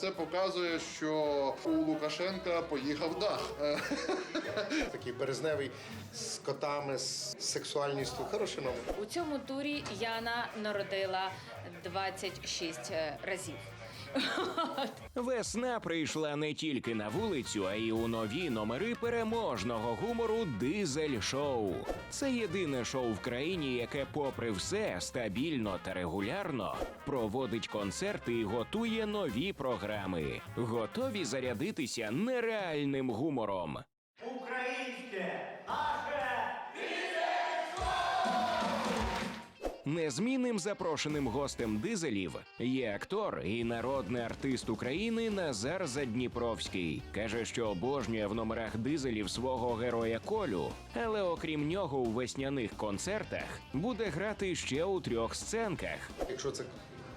Це показує, що у Лукашенка поїхав дах. Е, Такий березневий з котами, з сексуальністю. Хороший номер. У цьому турі Яна народила 26 разів. Весна прийшла не тільки на вулицю, а й у нові номери переможного гумору Дизель Шоу. Це єдине шоу в країні, яке, попри все, стабільно та регулярно проводить концерти і готує нові програми. Готові зарядитися нереальним гумором. Незмінним запрошеним гостем дизелів є актор і народний артист України Назар Задніпровський. Каже, що обожнює в номерах дизелів свого героя Колю, але окрім нього у весняних концертах буде грати ще у трьох сценках. Якщо це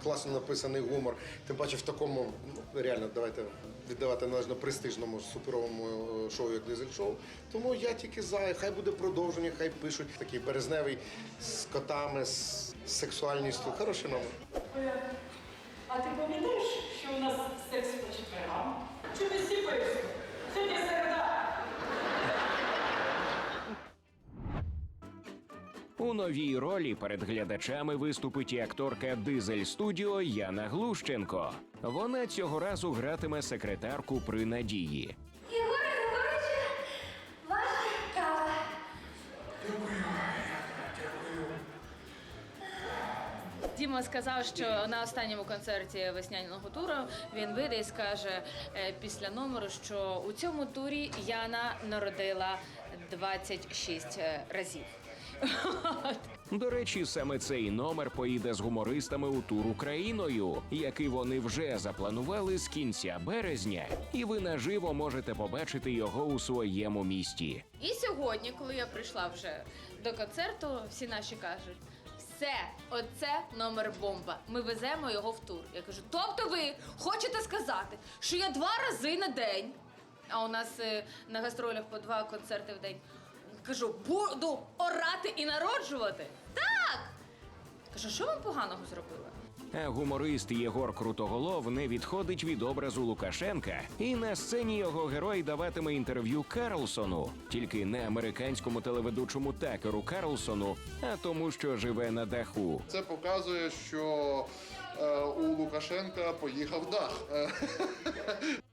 класно написаний гумор, тим паче в такому, ну реально, давайте віддавати належно престижному суперовому е, шоу, як дизель шоу. Тому я тільки за, хай буде продовження, хай пишуть такий березневий з котами, з сексуальністю. Хороший номер. А ти пам'ятаєш, що у нас секс по четвергам? Чи ти сіпаєшся? Сьогодні середа. У новій ролі перед глядачами виступить і акторка Дизель Студіо Яна Глущенко. Вона цього разу гратиме секретарку при надії. Діма сказав, що на останньому концерті весняного туру він вийде і скаже е, після номеру, що у цьому турі Яна народила 26 разів. До речі, саме цей номер поїде з гумористами у тур Україною, який вони вже запланували з кінця березня, і ви наживо можете побачити його у своєму місті. І сьогодні, коли я прийшла вже до концерту, всі наші кажуть. Все, оце номер бомба. Ми веземо його в тур. Я кажу, тобто ви хочете сказати, що я два рази на день, а у нас е, на гастролях по два концерти в день. Кажу, буду орати і народжувати. Так! Кажу, що вам поганого зробила? А гуморист Єгор Крутоголов не відходить від образу Лукашенка, і на сцені його герой даватиме інтерв'ю Карлсону, тільки не американському телеведучому Такеру Карлсону, а тому, що живе на даху. Це показує, що е, у Лукашенка поїхав дах.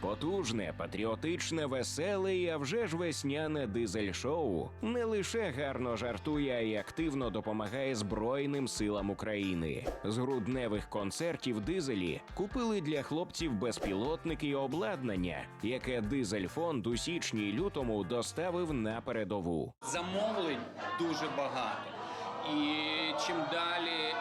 Потужне, патріотичне, веселе і а вже ж весняне дизель-шоу не лише гарно жартує, а й активно допомагає Збройним силам України. З грудневих концертів дизелі купили для хлопців безпілотники і обладнання, яке дизель фонд у січні й лютому доставив на передову. замовлень дуже багато. І чим далі е,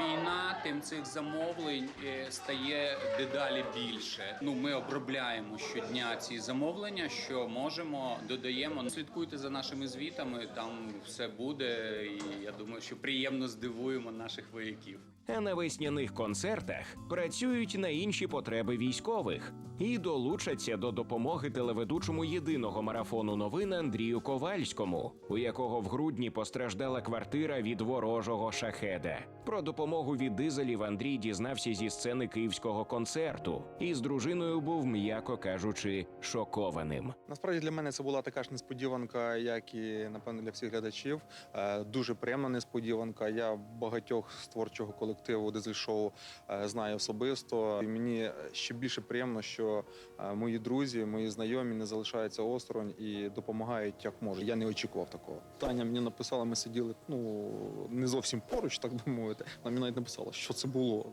війна, тим цих замовлень е, стає дедалі більше. Ну, ми обробляємо щодня ці замовлення, що можемо, додаємо. Слідкуйте за нашими звітами, там все буде. І я думаю, що приємно здивуємо наших вояків. А на весняних концертах працюють на інші потреби військових і долучаться до допомоги телеведучому єдиного марафону новин Андрію Ковальському, у якого в грудні постраждала квартира від ворожого шахеда. Про допомогу від дизелів Андрій дізнався зі сцени київського концерту і з дружиною був, м'яко кажучи, шокованим. Насправді для мене це була така ж несподіванка, як і напевно для всіх глядачів. Е, Дуже приємна несподіванка. Я багатьох з творчого колективу дизель-шоу е, знаю особисто. І мені ще більше приємно, що е, мої друзі, мої знайомі не залишаються осторонь і допомагають як можуть. Я не очікував такого. Таня мені написала, ми сиділи ну не зовсім поруч, так би мовити. Вона мені навіть написала, що це було.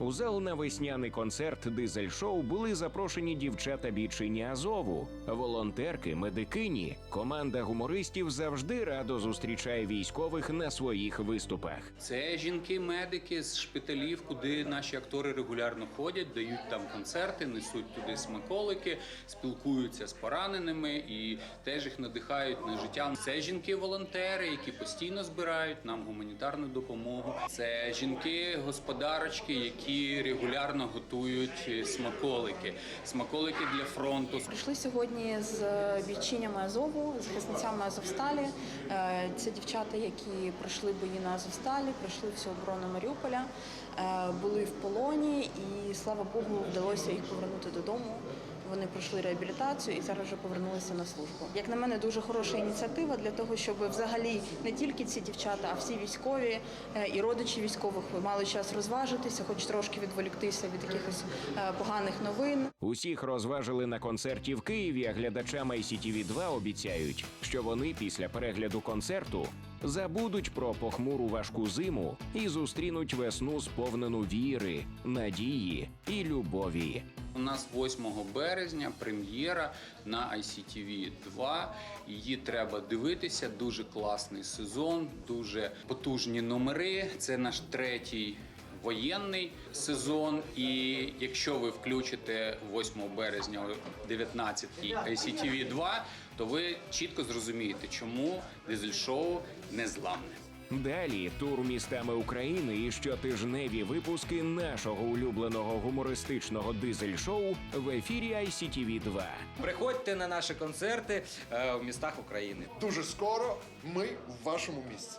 У зал на весняний концерт дизель-шоу були запрошені дівчата бійчині Азову, волонтерки, медикині. Команда гумористів завжди радо зустрічає військових на своїх виступах. Це жінки-медики з шпиталів, куди наші актори регулярно ходять, дають там концерти, несуть туди смаколики, спілкуються з пораненими і теж їх надихають на життя. Це жінки-волонтери, які постійно збирають нам гуманітарну допомогу. Це жінки-господарочки, які які регулярно готують смаколики. Смаколики для фронту. Прийшли сьогодні з бійчинями Азову, з захисницями Азовсталі. Е, Це дівчата, які пройшли бої на Азовсталі, пройшли всю оборону Маріуполя, е, були в полоні, і слава Богу, вдалося їх повернути додому. Вони пройшли реабілітацію і зараз вже повернулися на службу. Як на мене, дуже хороша ініціатива для того, щоб взагалі не тільки ці дівчата, а всі військові е, і родичі військових мали час розважитися, хоч трошки відволіктися від якихось е, поганих новин. Усіх розважили на концерті в Києві, а глядачам ICTV 2 обіцяють, що вони після перегляду концерту забудуть про похмуру важку зиму і зустрінуть весну сповнену віри, надії і любові. У нас 8 березня прем'єра на ICTV 2. Її треба дивитися. Дуже класний сезон, дуже потужні номери. Це наш третій. Воєнний сезон, і якщо ви включите 8 березня о 19 ICTV 2, то ви чітко зрозумієте, чому дизель-шоу незламне. Далі тур містами України і щотижневі випуски нашого улюбленого гумористичного дизель-шоу в ефірі ICTV 2 Приходьте на наші концерти е, в містах України. Дуже скоро ми в вашому місці.